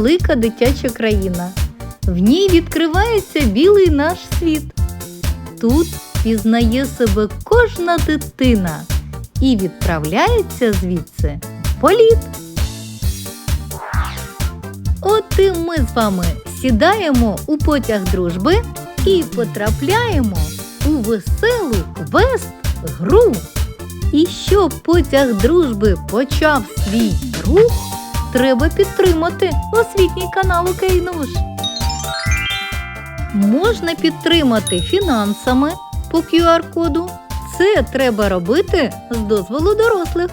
Велика дитяча країна. В ній відкривається білий наш світ. Тут пізнає себе кожна дитина і відправляється звідси в політ. От і ми з вами сідаємо у потяг дружби і потрапляємо у веселу квест-гру. І щоб потяг дружби почав свій рух, треба підтримати освітній канал Окейнуш. Можна підтримати фінансами по QR-коду. Це треба робити з дозволу дорослих.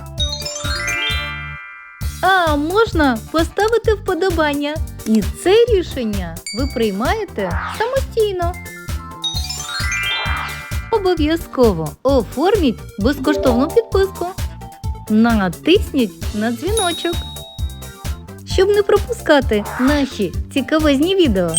А можна поставити вподобання. І це рішення ви приймаєте самостійно. Обов'язково оформіть безкоштовну підписку. Натисніть на дзвіночок, щоб не пропускати наші цікавезні відео.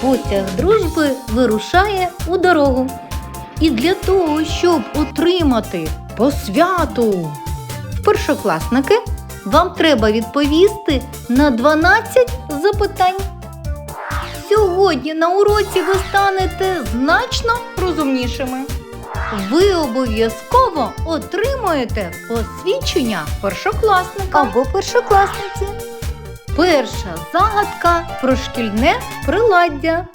Потяг дружби вирушає у дорогу. І для того, щоб отримати посвяту першокласники, вам треба відповісти на 12 запитань. Сьогодні на уроці ви станете значно розумнішими. Ви обов'язково отримуєте посвідчення першокласника або першокласниці. Перша загадка про шкільне приладдя.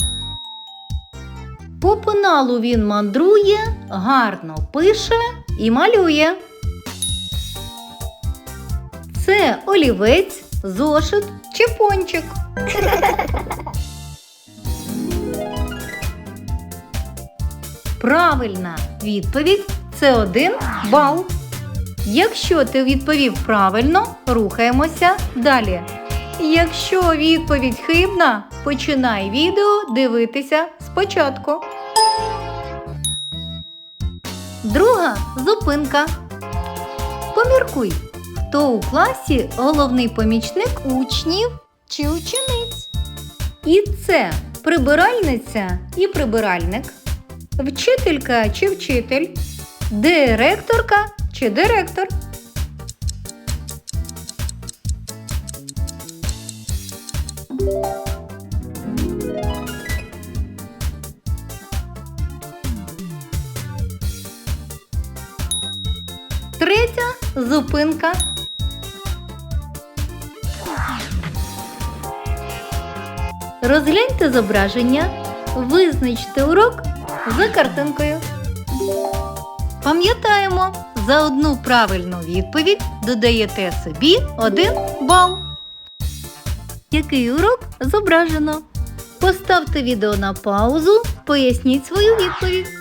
По пеналу він мандрує, гарно пише і малює. Це олівець, зошит чи пончик. Правильна відповідь це один бал. Якщо ти відповів правильно, рухаємося далі. Якщо відповідь хибна, починай відео дивитися спочатку. Друга зупинка. Поміркуй, хто у класі головний помічник учнів чи учениць. І це прибиральниця і прибиральник, вчителька чи вчитель, директорка чи директор. Третя зупинка. Розгляньте зображення, визначте урок за картинкою. Пам'ятаємо, за одну правильну відповідь додаєте собі один бал. Який урок зображено? Поставте відео на паузу, поясніть свою відповідь.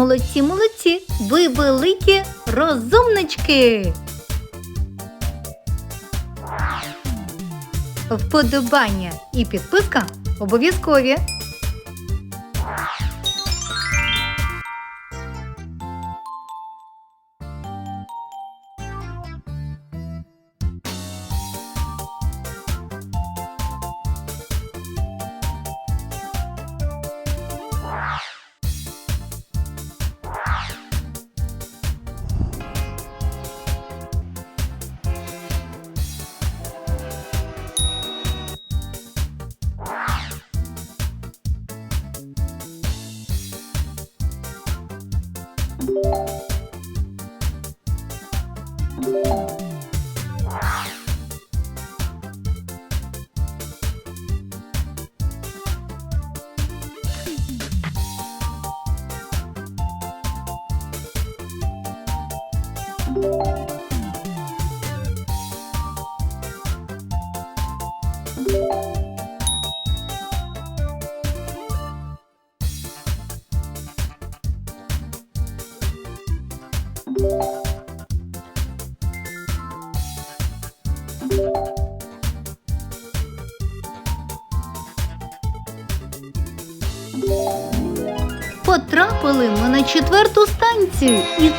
Молодці, молодці! Ви великі розумнички! Вподобання і підписка обов'язкові. Потрапили ми на четверту станцію, і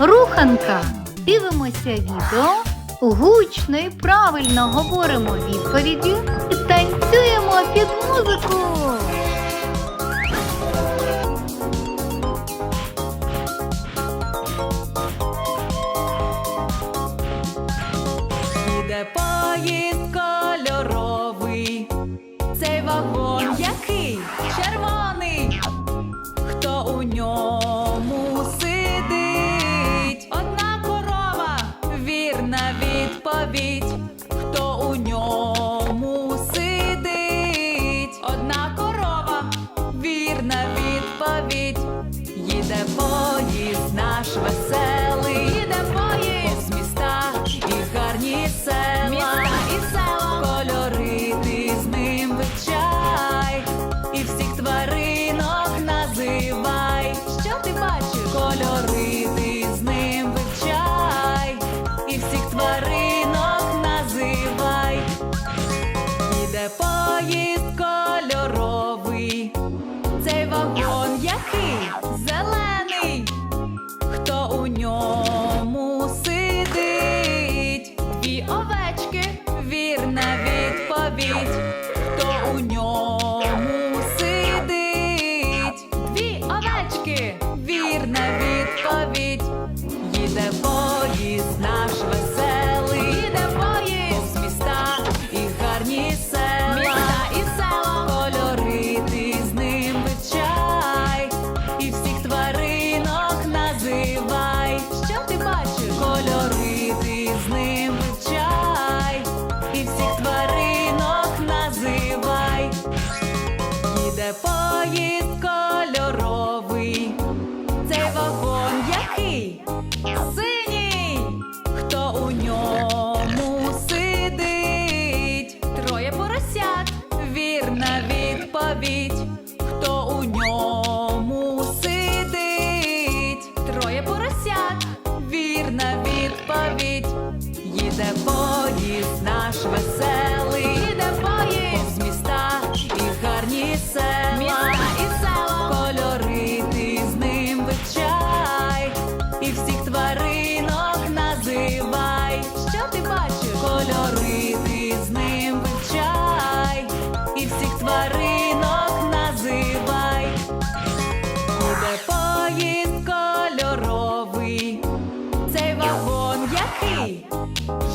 руханка. Дивимося відео, гучно і правильно говоримо відповіді і танцюємо під музику. Іде поїзд кольоровий, цей вагон який червоний, хто у ньому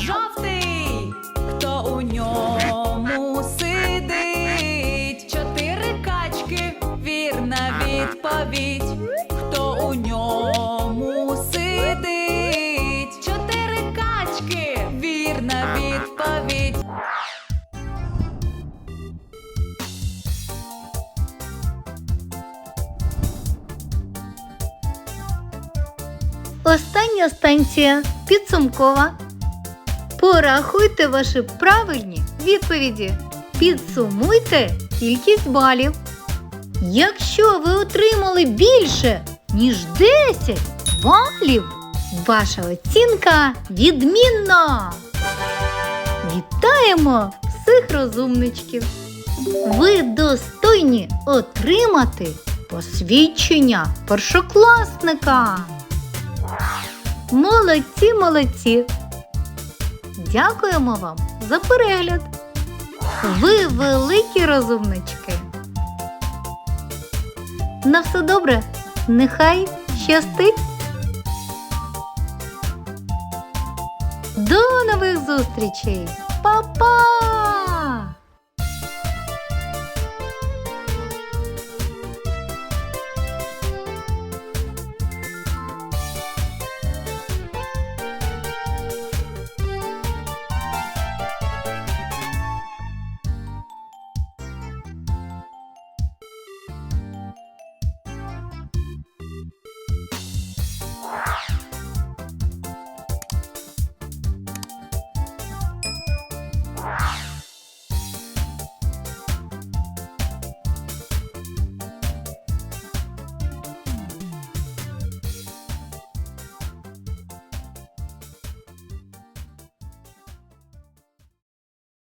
жовтий, хто у ньому сидить? Чотири качки, вірна відповідь, хто у ньому сидить? Чотири качки, вірна відповідь. Остання станція підсумкова. Порахуйте ваші правильні відповіді. Підсумуйте кількість балів. Якщо ви отримали більше, ніж 10 балів, ваша оцінка відмінна. Вітаємо всіх розумничків! Ви достойні отримати посвідчення першокласника. Молодці, молодці! Дякуємо вам за перегляд. Ви великі розумнички. На все добре, нехай щастить. До нових зустрічей! Па-па!